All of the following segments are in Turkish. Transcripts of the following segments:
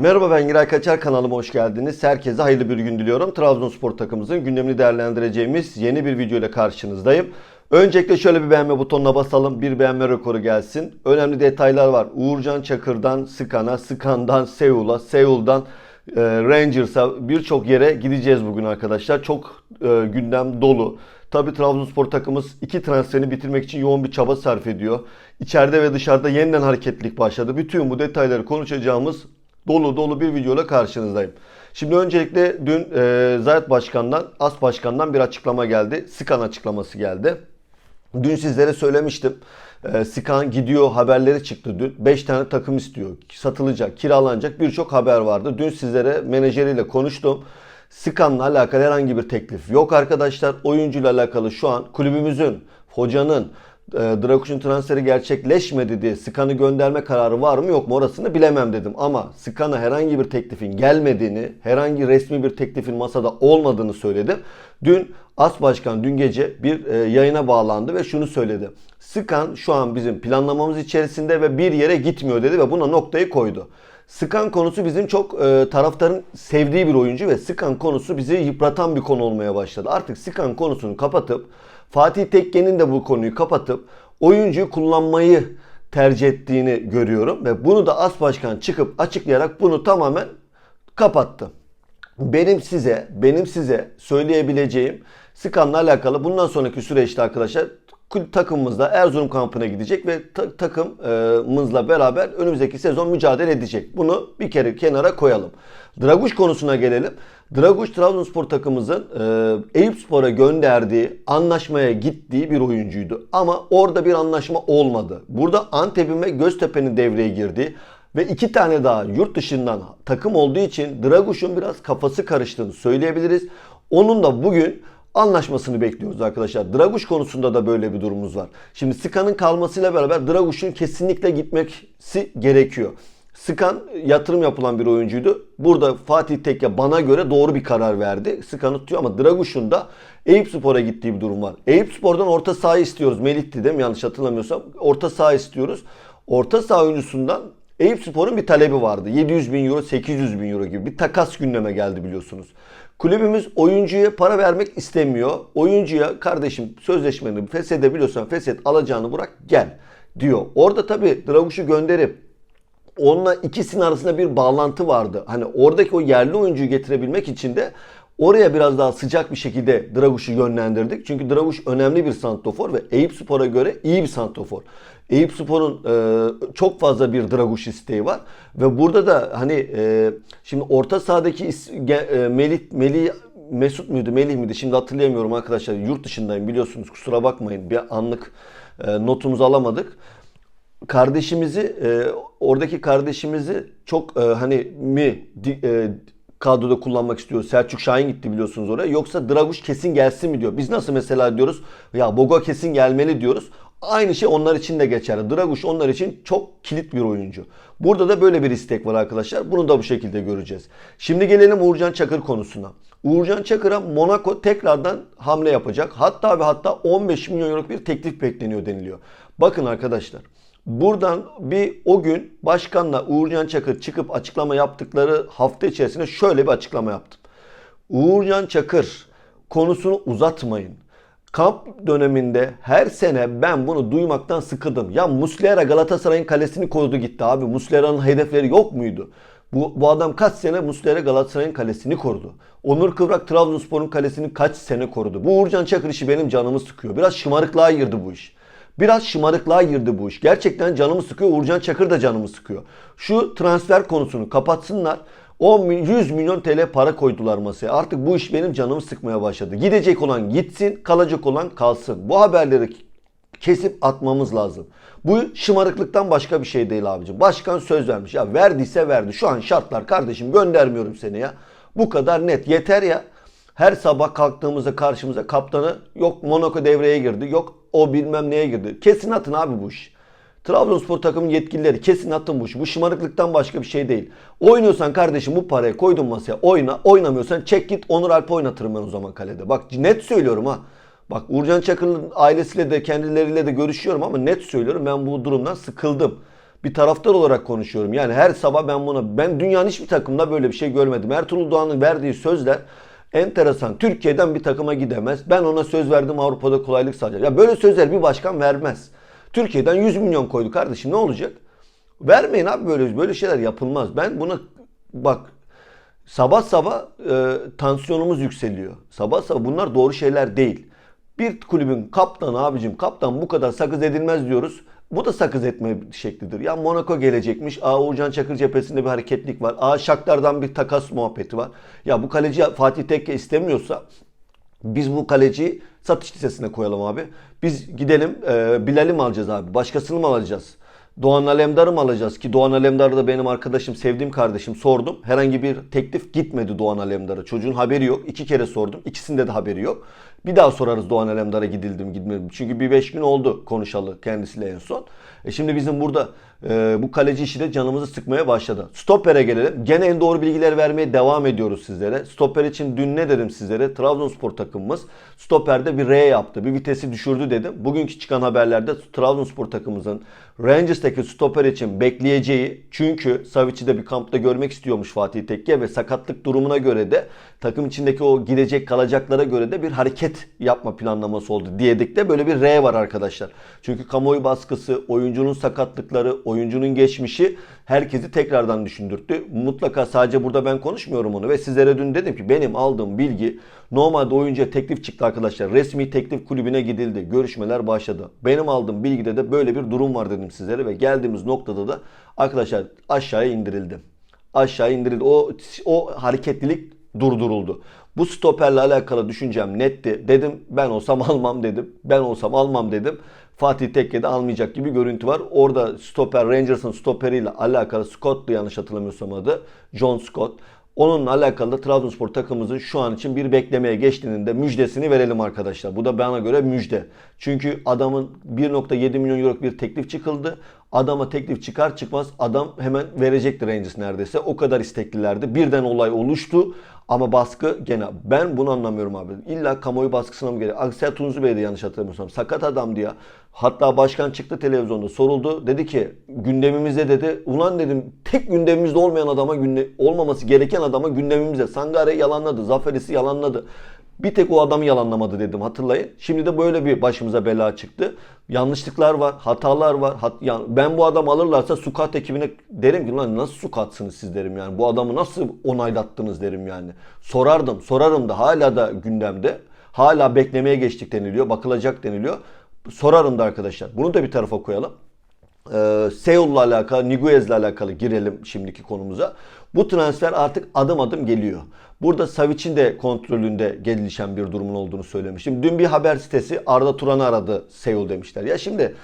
Merhaba ben Giray Kaçar kanalıma hoş geldiniz. Herkese hayırlı bir gün diliyorum. Trabzonspor takımımızın gündemini değerlendireceğimiz yeni bir video ile karşınızdayım. Öncelikle şöyle bir beğenme butonuna basalım. Bir beğenme rekoru gelsin. Önemli detaylar var. Uğurcan Çakır'dan Sıkan'a, Sıkan'dan Seul'a, Seul'dan e, Rangers'a birçok yere gideceğiz bugün arkadaşlar. Çok e, gündem dolu. Tabii Trabzonspor takımımız iki transferini bitirmek için yoğun bir çaba sarf ediyor. İçeride ve dışarıda yeniden hareketlilik başladı. Bütün bu detayları konuşacağımız dolu dolu bir videoyla karşınızdayım. Şimdi öncelikle dün e, Zayet Başkan'dan, As Başkan'dan bir açıklama geldi. Sıkan açıklaması geldi. Dün sizlere söylemiştim. E, Sıkan gidiyor haberleri çıktı dün. 5 tane takım istiyor. Satılacak, kiralanacak birçok haber vardı. Dün sizlere menajeriyle konuştum. Sıkan'la alakalı herhangi bir teklif yok arkadaşlar. Oyuncuyla alakalı şu an kulübümüzün, hocanın, e, Drakuş'un transferi gerçekleşmedi diye Sıkan'ı gönderme kararı var mı yok mu orasını bilemem dedim. Ama Sıkan'a herhangi bir teklifin gelmediğini, herhangi resmi bir teklifin masada olmadığını söyledim. Dün As Başkan dün gece bir e, yayına bağlandı ve şunu söyledi. Sıkan şu an bizim planlamamız içerisinde ve bir yere gitmiyor dedi ve buna noktayı koydu. Sıkan konusu bizim çok e, taraftarın sevdiği bir oyuncu ve Sıkan konusu bizi yıpratan bir konu olmaya başladı. Artık Sıkan konusunu kapatıp Fatih Tekke'nin de bu konuyu kapatıp oyuncuyu kullanmayı tercih ettiğini görüyorum ve bunu da As Başkan çıkıp açıklayarak bunu tamamen kapattı. Benim size, benim size söyleyebileceğim Sıkan'la alakalı bundan sonraki süreçte arkadaşlar takımımızda Erzurum kampına gidecek ve ta- takımımızla beraber önümüzdeki sezon mücadele edecek. Bunu bir kere kenara koyalım. Draguş konusuna gelelim. Draguş Trabzonspor takımımızın e, Eyüpspor'a gönderdiği, anlaşmaya gittiği bir oyuncuydu. Ama orada bir anlaşma olmadı. Burada Antep'in ve Göztepe'nin devreye girdiği ve iki tane daha yurt dışından takım olduğu için Draguş'un biraz kafası karıştığını söyleyebiliriz. Onun da bugün anlaşmasını bekliyoruz arkadaşlar. Draguş konusunda da böyle bir durumumuz var. Şimdi Sıkan'ın kalmasıyla beraber Draguş'un kesinlikle gitmesi gerekiyor. Sıkan yatırım yapılan bir oyuncuydu. Burada Fatih Tekke bana göre doğru bir karar verdi. Sıkan'ı tutuyor ama Draguş'un da Eyüpspor'a gittiği bir durum var. Eyüpspor'dan orta saha istiyoruz. Melih'ti değil mi? Yanlış hatırlamıyorsam. Orta saha istiyoruz. Orta saha oyuncusundan Eyüpspor'un bir talebi vardı. 700 bin euro, 800 bin euro gibi bir takas gündeme geldi biliyorsunuz. Kulübümüz oyuncuya para vermek istemiyor. Oyuncuya kardeşim sözleşmeni feshedebiliyorsan feshet alacağını bırak gel diyor. Orada tabii Draguş'u gönderip onunla ikisinin arasında bir bağlantı vardı. Hani oradaki o yerli oyuncuyu getirebilmek için de oraya biraz daha sıcak bir şekilde Draguş'u yönlendirdik. Çünkü Draguş önemli bir santrofor ve Eyüpspor'a göre iyi bir santrofor. Eyüpspor'un e, çok fazla bir Draguş isteği var ve burada da hani e, şimdi orta sahadaki is, e, Melih Melih Mesut muydu, Melih miydi? Şimdi hatırlayamıyorum arkadaşlar. Yurt dışındayım biliyorsunuz. Kusura bakmayın. Bir anlık e, notumuzu alamadık kardeşimizi e, oradaki kardeşimizi çok e, hani mi di- e, kadroda kullanmak istiyor. Selçuk Şahin gitti biliyorsunuz oraya. Yoksa Draguş kesin gelsin mi diyor. Biz nasıl mesela diyoruz ya Boga kesin gelmeli diyoruz. Aynı şey onlar için de geçerli. Draguş onlar için çok kilit bir oyuncu. Burada da böyle bir istek var arkadaşlar. Bunu da bu şekilde göreceğiz. Şimdi gelelim Uğurcan Çakır konusuna. Uğurcan Çakır'a Monaco tekrardan hamle yapacak. Hatta ve hatta 15 milyon euroluk bir teklif bekleniyor deniliyor. Bakın arkadaşlar. Buradan bir o gün başkanla Uğurcan Çakır çıkıp açıklama yaptıkları hafta içerisinde şöyle bir açıklama yaptım. Uğurcan Çakır konusunu uzatmayın. Kamp döneminde her sene ben bunu duymaktan sıkıldım. Ya Muslera Galatasaray'ın kalesini korudu gitti abi. Muslera'nın hedefleri yok muydu? Bu, bu adam kaç sene Muslera Galatasaray'ın kalesini korudu. Onur Kıvrak Trabzonspor'un kalesini kaç sene korudu. Bu Uğurcan Çakır işi benim canımı sıkıyor. Biraz şımarıklığa girdi bu iş. Biraz şımarıklığa girdi bu iş. Gerçekten canımı sıkıyor. Uğurcan Çakır da canımı sıkıyor. Şu transfer konusunu kapatsınlar. 10 milyon, 100 milyon TL para koydular masaya. Artık bu iş benim canımı sıkmaya başladı. Gidecek olan gitsin, kalacak olan kalsın. Bu haberleri kesip atmamız lazım. Bu şımarıklıktan başka bir şey değil abicim. Başkan söz vermiş. Ya verdiyse verdi. Şu an şartlar kardeşim göndermiyorum seni ya. Bu kadar net. Yeter ya. Her sabah kalktığımızda karşımıza kaptanı yok Monaco devreye girdi. Yok o bilmem neye girdi. Kesin atın abi bu iş. Trabzonspor takımın yetkilileri kesin atın bu işi. Bu şımarıklıktan başka bir şey değil. Oynuyorsan kardeşim bu parayı koydun masaya oyna. Oynamıyorsan çek git Onur Alp oynatırım ben o zaman kalede. Bak net söylüyorum ha. Bak Uğurcan Çakır'ın ailesiyle de kendileriyle de görüşüyorum ama net söylüyorum ben bu durumdan sıkıldım. Bir taraftar olarak konuşuyorum. Yani her sabah ben buna ben dünyanın hiçbir takımda böyle bir şey görmedim. Ertuğrul Doğan'ın verdiği sözler enteresan. Türkiye'den bir takıma gidemez. Ben ona söz verdim Avrupa'da kolaylık sağlayacak. Ya böyle sözler bir başkan vermez. Türkiye'den 100 milyon koydu kardeşim ne olacak? Vermeyin abi böyle böyle şeyler yapılmaz. Ben buna bak sabah sabah e, tansiyonumuz yükseliyor. Sabah sabah bunlar doğru şeyler değil. Bir kulübün kaptanı abicim kaptan bu kadar sakız edilmez diyoruz. Bu da sakız etme şeklidir. Ya Monaco gelecekmiş. Aa Uğurcan Çakır cephesinde bir hareketlik var. Aa Shakhtar'dan bir takas muhabbeti var. Ya bu kaleci Fatih Tekke istemiyorsa biz bu kaleciyi satış listesine koyalım abi. Biz gidelim e, Bilal'i mi alacağız abi? Başkasını mı alacağız? Doğan Alemdar'ı mı alacağız? Ki Doğan Alemdar da benim arkadaşım, sevdiğim kardeşim. Sordum. Herhangi bir teklif gitmedi Doğan Alemdar'a. Çocuğun haberi yok. İki kere sordum. İkisinde de haberi yok. Bir daha sorarız Doğan Alemdar'a gidildi mi gitmedi mi? Çünkü bir beş gün oldu konuşalı kendisiyle en son. E şimdi bizim burada e, bu kaleci işi de canımızı sıkmaya başladı. Stopper'e gelelim. Gene en doğru bilgiler vermeye devam ediyoruz sizlere. Stopper için dün ne dedim sizlere? Trabzonspor takımımız Stopper'de bir R yaptı. Bir vitesi düşürdü dedim. Bugünkü çıkan haberlerde Trabzonspor takımımızın Rangers'taki stopper için bekleyeceği çünkü Savic'i de bir kampta görmek istiyormuş Fatih Tekke ve sakatlık durumuna göre de takım içindeki o gidecek kalacaklara göre de bir hareket yapma planlaması oldu diyedik de böyle bir R var arkadaşlar. Çünkü kamuoyu baskısı, oyuncunun sakatlıkları, oyuncunun geçmişi herkesi tekrardan düşündürttü. Mutlaka sadece burada ben konuşmuyorum onu ve sizlere dün dedim ki benim aldığım bilgi normalde oyuncuya teklif çıktı arkadaşlar. Resmi teklif kulübüne gidildi. Görüşmeler başladı. Benim aldığım bilgide de böyle bir durum var dedim sizlere ve geldiğimiz noktada da arkadaşlar aşağıya indirildi. Aşağı indirildi. O o hareketlilik durduruldu. Bu stoperle alakalı düşüncem netti. Dedim ben olsam almam dedim. Ben olsam almam dedim. Fatih Tekke'de almayacak gibi görüntü var. Orada stoper Rangers'ın stoperiyle alakalı Scott'tu yanlış hatırlamıyorsam adı. John Scott. Onunla alakalı da Trabzonspor takımımızın şu an için bir beklemeye geçtiğinin de müjdesini verelim arkadaşlar. Bu da bana göre müjde. Çünkü adamın 1.7 milyon euro bir teklif çıkıldı. Adama teklif çıkar çıkmaz adam hemen verecekti Rangers neredeyse. O kadar isteklilerdi. Birden olay oluştu. Ama baskı gene ben bunu anlamıyorum abi. İlla kamuoyu baskısına mı gerekiyor? Aksel Tunzu Bey de yanlış hatırlamıyorsam. Sakat adam diye. Hatta başkan çıktı televizyonda soruldu. Dedi ki gündemimizde dedi. Ulan dedim tek gündemimizde olmayan adama günde, olmaması gereken adama gündemimizde. Sangare yalanladı. Zaferisi yalanladı. Bir tek o adamı yalanlamadı dedim hatırlayın. Şimdi de böyle bir başımıza bela çıktı. Yanlışlıklar var, hatalar var. Hat, yani ben bu adam alırlarsa Sukat ekibine derim ki lan nasıl Sukat'sınız siz derim yani. Bu adamı nasıl onaylattınız derim yani. Sorardım, sorarım da hala da gündemde. Hala beklemeye geçtik deniliyor, bakılacak deniliyor. Sorarım da arkadaşlar. Bunu da bir tarafa koyalım. Ee, Seul'la alakalı, Niguez'le alakalı girelim şimdiki konumuza. Bu transfer artık adım adım geliyor. Burada Savic'in de kontrolünde gelişen bir durumun olduğunu söylemiştim. Dün bir haber sitesi Arda Turan'ı aradı Seul demişler. Ya şimdi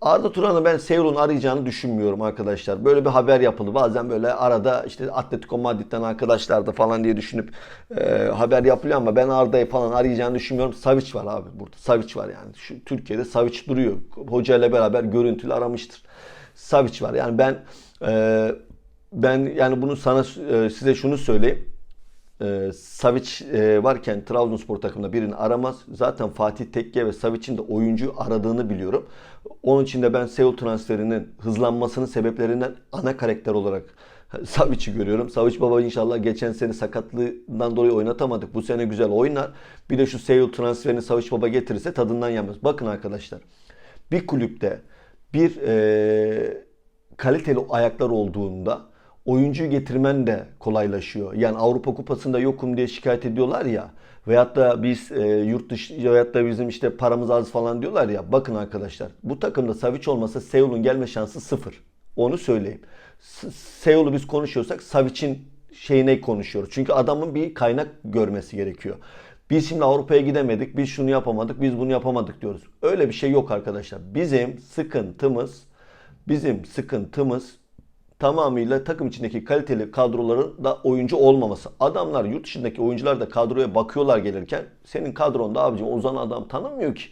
Arda Turan'ı ben Seul'un arayacağını düşünmüyorum arkadaşlar. Böyle bir haber yapıldı. Bazen böyle arada işte Atletico Madrid'den arkadaşlar da falan diye düşünüp e, haber yapılıyor ama ben Arda'yı falan arayacağını düşünmüyorum. Savic var abi burada. Savic var yani. Şu Türkiye'de Savic duruyor. Hoca ile beraber görüntülü aramıştır. Savic var. Yani ben e, ben yani bunu sana e, size şunu söyleyeyim. E, Savic e, varken Trabzonspor takımında birini aramaz. Zaten Fatih Tekke ve Savic'in de oyuncu aradığını biliyorum. Onun için de ben Seul transferinin hızlanmasının sebeplerinden ana karakter olarak Savic'i görüyorum. Savic baba inşallah geçen sene sakatlığından dolayı oynatamadık. Bu sene güzel oynar. Bir de şu Seul transferini Savic baba getirirse tadından yenmez. Bakın arkadaşlar. Bir kulüpte bir e, kaliteli ayaklar olduğunda oyuncuyu getirmen de kolaylaşıyor. Yani Avrupa Kupası'nda yokum diye şikayet ediyorlar ya. Veyahut da biz e, yurt dışı veyahut da bizim işte paramız az falan diyorlar ya. Bakın arkadaşlar bu takımda Savic olmasa Seul'un gelme şansı sıfır. Onu söyleyeyim. Seul'u biz konuşuyorsak Savic'in şeyine konuşuyoruz. Çünkü adamın bir kaynak görmesi gerekiyor. Biz şimdi Avrupa'ya gidemedik, biz şunu yapamadık, biz bunu yapamadık diyoruz. Öyle bir şey yok arkadaşlar. Bizim sıkıntımız, bizim sıkıntımız tamamıyla takım içindeki kaliteli kadroların da oyuncu olmaması. Adamlar yurt dışındaki oyuncular da kadroya bakıyorlar gelirken senin kadronda abicim Ozan adam tanımıyor ki.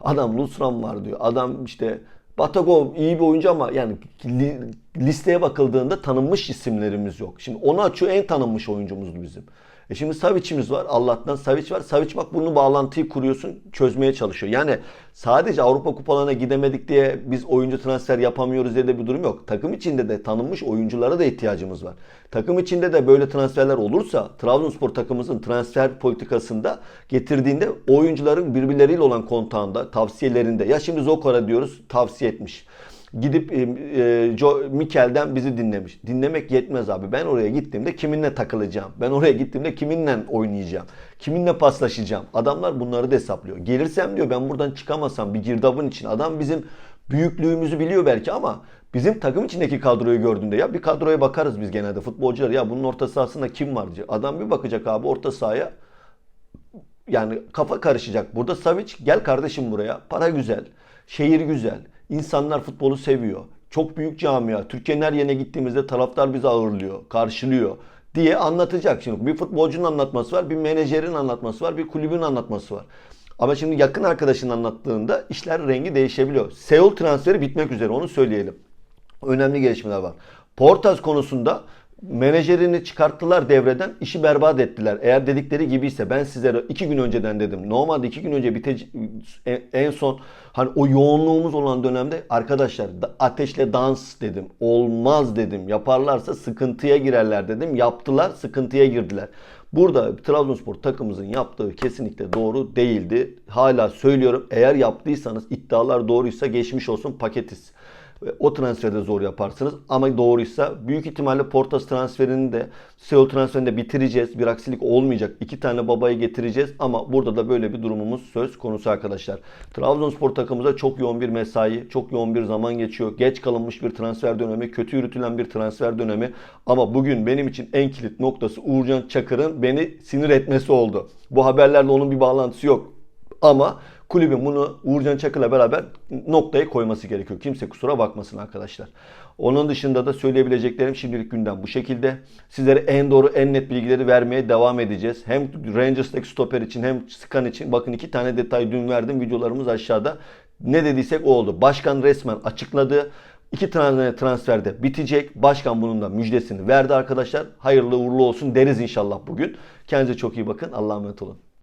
Adam Lusram var diyor. Adam işte Batagov iyi bir oyuncu ama yani li, listeye bakıldığında tanınmış isimlerimiz yok. Şimdi açıyor en tanınmış oyuncumuzdu bizim. E şimdi Savic'imiz var. Allah'tan Savic var. Savic bak bunu bağlantıyı kuruyorsun, çözmeye çalışıyor. Yani sadece Avrupa kupalarına gidemedik diye biz oyuncu transfer yapamıyoruz diye de bir durum yok. Takım içinde de tanınmış oyunculara da ihtiyacımız var. Takım içinde de böyle transferler olursa Trabzonspor takımımızın transfer politikasında getirdiğinde oyuncuların birbirleriyle olan kontağında, tavsiyelerinde ya şimdi Zokora diyoruz tavsiye etmiş. Gidip e, e, Joe Mikel'den bizi dinlemiş. Dinlemek yetmez abi. Ben oraya gittiğimde kiminle takılacağım? Ben oraya gittiğimde kiminle oynayacağım? Kiminle paslaşacağım? Adamlar bunları da hesaplıyor. Gelirsem diyor ben buradan çıkamasam bir girdabın için. Adam bizim büyüklüğümüzü biliyor belki ama bizim takım içindeki kadroyu gördüğünde ya bir kadroya bakarız biz genelde futbolcular ya bunun orta sahasında kim var diye. Adam bir bakacak abi orta sahaya yani kafa karışacak. Burada Savic gel kardeşim buraya. Para güzel. Şehir güzel. İnsanlar futbolu seviyor. Çok büyük camia. Türkiye'nin her yerine gittiğimizde taraftar bizi ağırlıyor, karşılıyor diye anlatacak. Şimdi bir futbolcunun anlatması var, bir menajerin anlatması var, bir kulübün anlatması var. Ama şimdi yakın arkadaşın anlattığında işler rengi değişebiliyor. Seul transferi bitmek üzere onu söyleyelim. Önemli gelişmeler var. Portas konusunda menajerini çıkarttılar devreden işi berbat ettiler. Eğer dedikleri gibiyse ben sizlere iki gün önceden dedim. Normalde iki gün önce biteci, en son hani o yoğunluğumuz olan dönemde arkadaşlar da- ateşle dans dedim. Olmaz dedim. Yaparlarsa sıkıntıya girerler dedim. Yaptılar sıkıntıya girdiler. Burada Trabzonspor takımımızın yaptığı kesinlikle doğru değildi. Hala söylüyorum eğer yaptıysanız iddialar doğruysa geçmiş olsun paketiz. O transferi de zor yaparsınız. Ama doğruysa büyük ihtimalle Portas transferini de Seul transferini de bitireceğiz. Bir aksilik olmayacak. İki tane babayı getireceğiz. Ama burada da böyle bir durumumuz söz konusu arkadaşlar. Trabzonspor takımımıza çok yoğun bir mesai, çok yoğun bir zaman geçiyor. Geç kalınmış bir transfer dönemi, kötü yürütülen bir transfer dönemi. Ama bugün benim için en kilit noktası Uğurcan Çakır'ın beni sinir etmesi oldu. Bu haberlerle onun bir bağlantısı yok. Ama kulübün bunu Uğurcan Çakır'la beraber noktaya koyması gerekiyor. Kimse kusura bakmasın arkadaşlar. Onun dışında da söyleyebileceklerim şimdilik gündem bu şekilde. Sizlere en doğru en net bilgileri vermeye devam edeceğiz. Hem Rangers'taki stoper için hem Skan için. Bakın iki tane detay dün verdim. Videolarımız aşağıda. Ne dediysek o oldu. Başkan resmen açıkladı. İki tane transferde bitecek. Başkan bunun da müjdesini verdi arkadaşlar. Hayırlı uğurlu olsun deriz inşallah bugün. Kendinize çok iyi bakın. Allah'a emanet olun.